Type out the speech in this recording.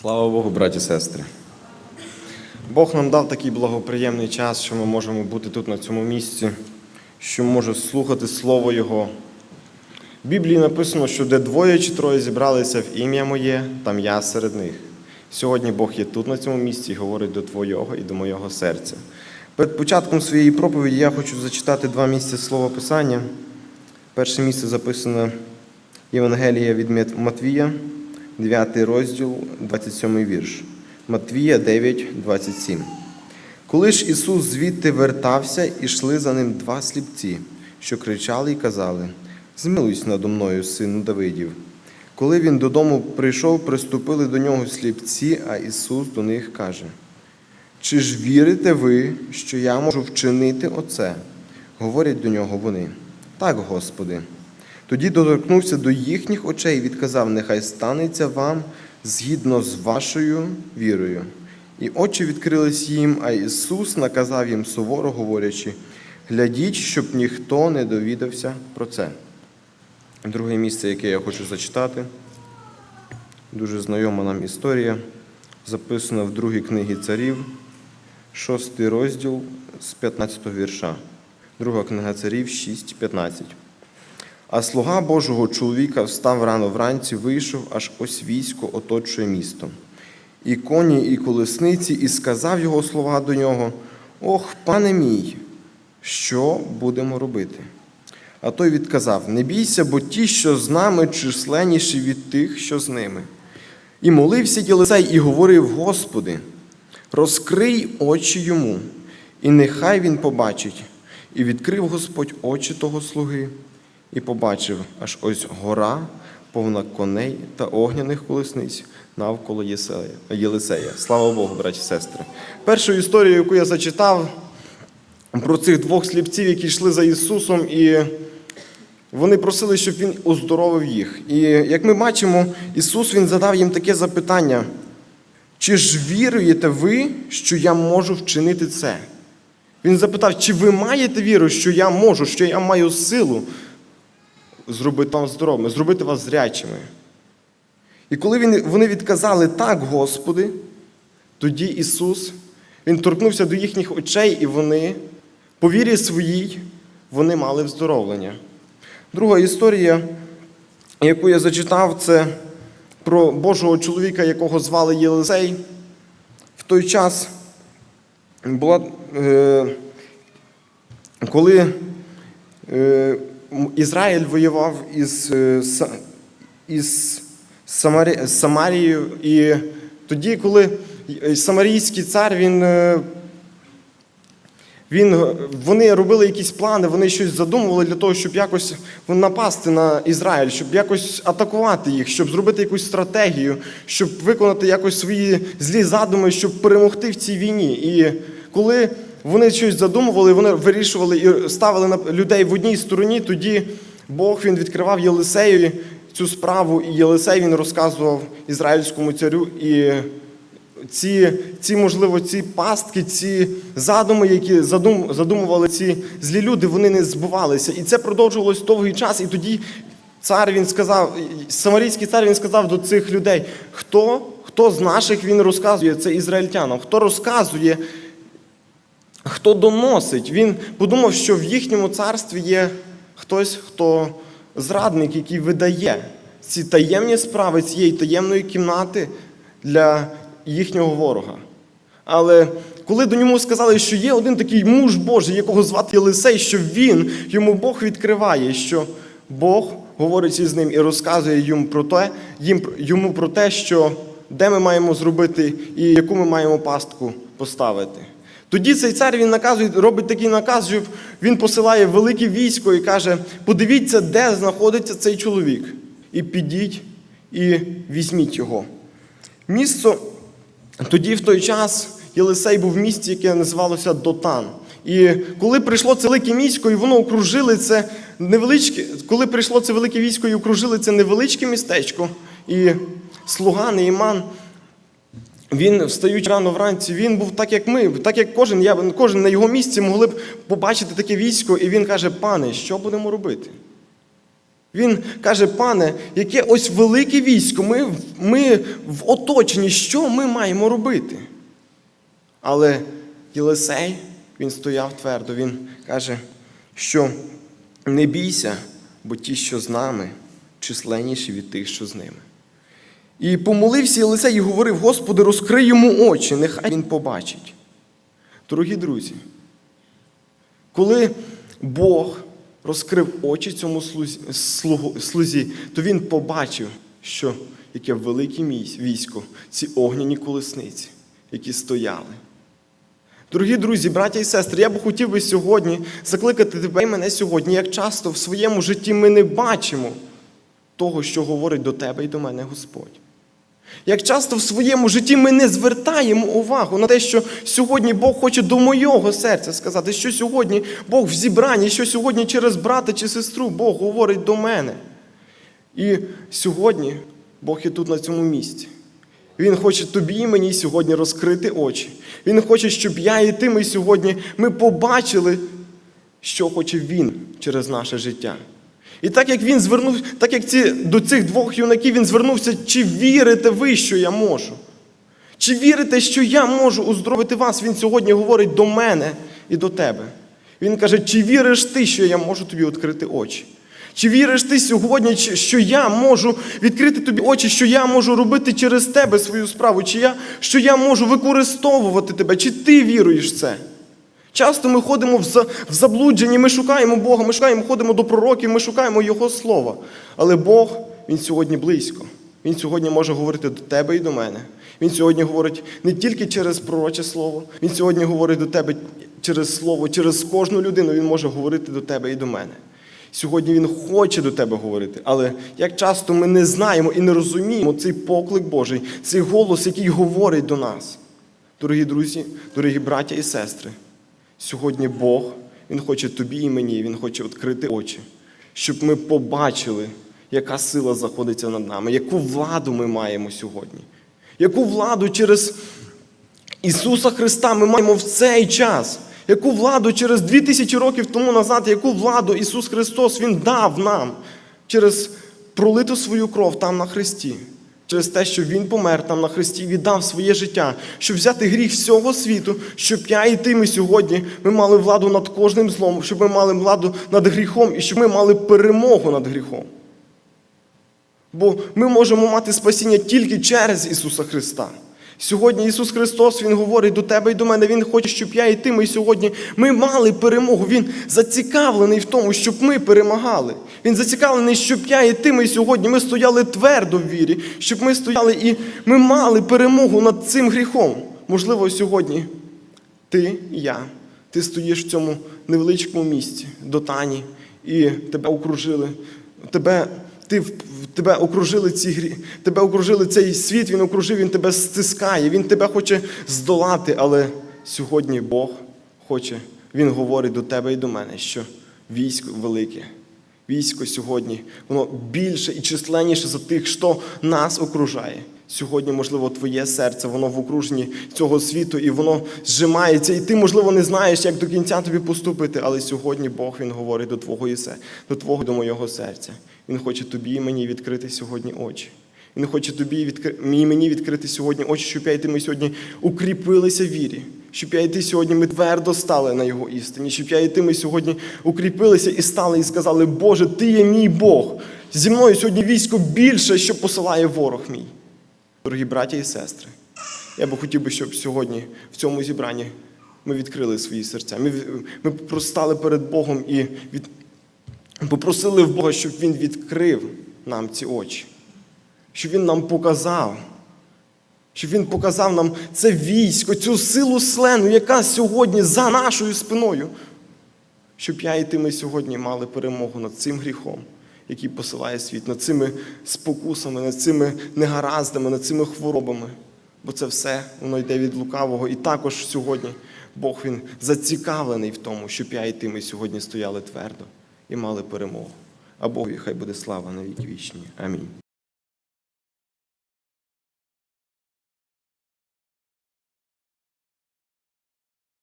Слава Богу, браті і сестри. Бог нам дав такий благоприємний час, що ми можемо бути тут на цьому місці, що може слухати Слово Його. В Біблії написано, що де двоє чи троє зібралися в ім'я моє, там я серед них. Сьогодні Бог є тут на цьому місці і говорить до твого і до моєго серця. Перед початком своєї проповіді я хочу зачитати два місця Слова Писання. Перше місце записано Євангелія від Матвія, 9 розділ, 27 вірш. Матвія 9, 27. Коли ж Ісус звідти вертався, ішли за ним два сліпці, що кричали і казали: Змилуйся надо мною, сину Давидів. Коли він додому прийшов, приступили до нього сліпці, а Ісус до них каже: Чи ж вірите ви, що я можу вчинити оце? Говорять до нього вони. Так, Господи. Тоді доторкнувся до їхніх очей і відказав: Нехай станеться вам згідно з вашою вірою. І очі відкрились їм, а Ісус наказав їм суворо говорячи: глядіть, щоб ніхто не довідався про це. Друге місце, яке я хочу зачитати, дуже знайома нам історія, записана в другій книгі царів, шостий розділ з 15 вірша. Друга книга царів 6.15. А слуга Божого чоловіка встав рано вранці, вийшов, аж ось військо оточує місто. І коні, і колесниці, і сказав його слуга до нього: Ох, пане мій, що будемо робити? А той відказав: Не бійся, бо ті, що з нами, численніші від тих, що з ними. І молився Єлисей і говорив: Господи, розкрий очі йому, і нехай він побачить. І відкрив Господь очі того слуги, і побачив, аж ось гора, повна коней та огняних колесниць навколо Єлисея. Слава Богу, браті і сестри. Першу історію, яку я зачитав про цих двох сліпців, які йшли за Ісусом, і вони просили, щоб Він оздоровив їх. І як ми бачимо, Ісус Він задав їм таке запитання: чи ж віруєте ви, що я можу вчинити це? Він запитав, чи ви маєте віру, що я можу, що я маю силу зробити вас здоровими, зробити вас зрячими. І коли вони відказали так, Господи, тоді Ісус, Він торкнувся до їхніх очей, і вони, по вірі своїй, вони мали вздоровлення. Друга історія, яку я зачитав, це про Божого чоловіка, якого звали Єлисей. В той час була, е, коли е, Ізраїль воював із, е, із Самарі, Самарією, і тоді, коли Самарійський цар, він, е, він, вони робили якісь плани, вони щось задумували для того, щоб якось напасти на Ізраїль, щоб якось атакувати їх, щоб зробити якусь стратегію, щоб виконати якось свої злі задуми, щоб перемогти в цій війні. І коли вони щось задумували, вони вирішували і ставили на людей в одній стороні, тоді Бог він відкривав Єлисеєві цю справу, і Єлисей він розказував ізраїльському царю. І ці, ці, можливо, ці пастки, ці задуми, які задум, задумували ці злі люди, вони не збувалися. І це продовжувалось довгий час. І тоді цар він сказав, самарійський цар він сказав до цих людей, хто, хто з наших він розказує це ізраїльтянам, хто розказує, хто доносить. Він подумав, що в їхньому царстві є хтось, хто зрадник, який видає ці таємні справи цієї таємної кімнати для їхнього ворога. Але коли до ньому сказали, що є один такий муж Божий, якого звати Єлисей, що він, йому Бог відкриває, що Бог говорить із ним і розказує йому про те, їм, йому про те, що де ми маємо зробити і яку ми маємо пастку поставити. Тоді цей цар він наказує, робить такий наказ, що він посилає велике військо і каже: подивіться, де знаходиться цей чоловік, і підіть і візьміть його. Місто тоді, в той час, Єлисей був в місті, яке називалося Дотан. І коли прийшло це велике військо, і воно окружили це невеличке, коли прийшло це велике військо і окружили це невеличке містечко, і слуга Неїман, він, встаючи рано вранці, він був так, як ми, так як кожен, я, кожен на його місці могли б побачити таке військо, і він каже: пане, що будемо робити? Він каже, пане, яке ось велике військо, ми, ми в оточенні, що ми маємо робити? Але Єлисей, він стояв твердо, він каже, що не бійся, бо ті, що з нами, численніші від тих, що з ними. І помолився Єлисей і говорив: Господи, розкрий йому очі, нехай він побачить. Дорогі друзі, коли Бог розкрив очі цьому слузі, то він побачив, що яке велике військо, ці огняні колесниці, які стояли. Дорогі друзі, браття і сестри, я б хотів би сьогодні закликати тебе і мене сьогодні, як часто в своєму житті ми не бачимо того, що говорить до тебе і до мене Господь. Як часто в своєму житті ми не звертаємо увагу на те, що сьогодні Бог хоче до моєго серця сказати, що сьогодні Бог в зібранні, що сьогодні через брата чи сестру Бог говорить до мене. І сьогодні Бог є тут на цьому місці. Він хоче тобі і мені сьогодні розкрити очі. Він хоче, щоб я і ти ми сьогодні ми побачили, що хоче Він через наше життя. І так як він звернув, так як ці, до цих двох юнаків він звернувся, чи вірите ви, що я можу? Чи вірите, що я можу уздоровити вас? Він сьогодні говорить до мене і до тебе. Він каже, чи віриш ти, що я можу тобі відкрити очі? Чи віриш ти сьогодні, що я можу відкрити тобі очі, що я можу робити через тебе свою справу, чи я, що я можу використовувати тебе? Чи ти віруєш в це? Часто ми ходимо в за- заблудженні, ми шукаємо Бога, ми шукаємо, ходимо до пророків, ми шукаємо Його Слова. Але Бог, Він сьогодні близько. Він сьогодні може говорити до тебе і до мене. Він сьогодні говорить не тільки через пророче слово, Він сьогодні говорить до тебе через слово, через кожну людину Він може говорити до тебе і до мене. Сьогодні Він хоче до тебе говорити, але як часто ми не знаємо і не розуміємо цей поклик Божий, цей голос, який говорить до нас. Дорогі друзі, дорогі браття і сестри, сьогодні Бог, Він хоче тобі і мені, Він хоче відкрити очі, щоб ми побачили, яка сила знаходиться над нами, яку владу ми маємо сьогодні, яку владу через Ісуса Христа ми маємо в цей час. Яку владу через дві тисячі років тому назад, яку владу Ісус Христос Він дав нам через пролиту свою кров там на Христі, через те, що Він помер там на Христі, віддав своє життя, щоб взяти гріх всього світу, щоб я і ти ми сьогодні ми мали владу над кожним злом, щоб ми мали владу над гріхом і щоб ми мали перемогу над гріхом. Бо ми можемо мати спасіння тільки через Ісуса Христа. Сьогодні Ісус Христос Він говорить до тебе і до мене. Він хоче, щоб я і ти ми сьогодні ми мали перемогу. Він зацікавлений в тому, щоб ми перемагали. Він зацікавлений, щоб я і ти ми сьогодні ми стояли твердо в вірі, щоб ми стояли і ми мали перемогу над цим гріхом. Можливо, сьогодні ти і я, ти стоїш в цьому невеличкому місці до Тані, і тебе окружили. Тебе, ти, тебе окружили ці грі, тебе окружили цей світ, він окружив, він тебе стискає, він тебе хоче здолати. Але сьогодні Бог хоче, Він говорить до тебе і до мене, що військо велике. Військо сьогодні, воно більше і численніше за тих, що нас окружає. Сьогодні, можливо, твоє серце, воно в окруженні цього світу, і воно зжимається, і ти, можливо, не знаєш, як до кінця тобі поступити, але сьогодні Бог Він говорить до твого і се- до твого, до моєго серця. Він хоче тобі і мені відкрити сьогодні очі. Він хоче тобі відкри- і мені відкрити сьогодні очі, щоб я і ти ми сьогодні укріпилися в вірі, щоб я і ти сьогодні ми твердо стали на його істині, щоб я і ти ми сьогодні укріпилися і стали і сказали, Боже, ти є мій Бог. Зі мною сьогодні військо більше, що посилає ворог мій. Дорогі браті і сестри, я би хотів би, щоб сьогодні в цьому зібранні ми відкрили свої серця. Ми, ми простали перед Богом і від, попросили в Бога, щоб Він відкрив нам ці очі, щоб Він нам показав, щоб Він показав нам це військо, цю силу слену, яка сьогодні за нашою спиною, щоб я і ти ми сьогодні мали перемогу над цим гріхом, який посилає світ, над цими спокусами, над цими негараздами, над цими хворобами. Бо це все воно йде від лукавого. І також сьогодні Бог Він зацікавлений в тому, щоб я і ти ми сьогодні стояли твердо і мали перемогу. А Богу, хай буде слава на віки вічні. Амінь.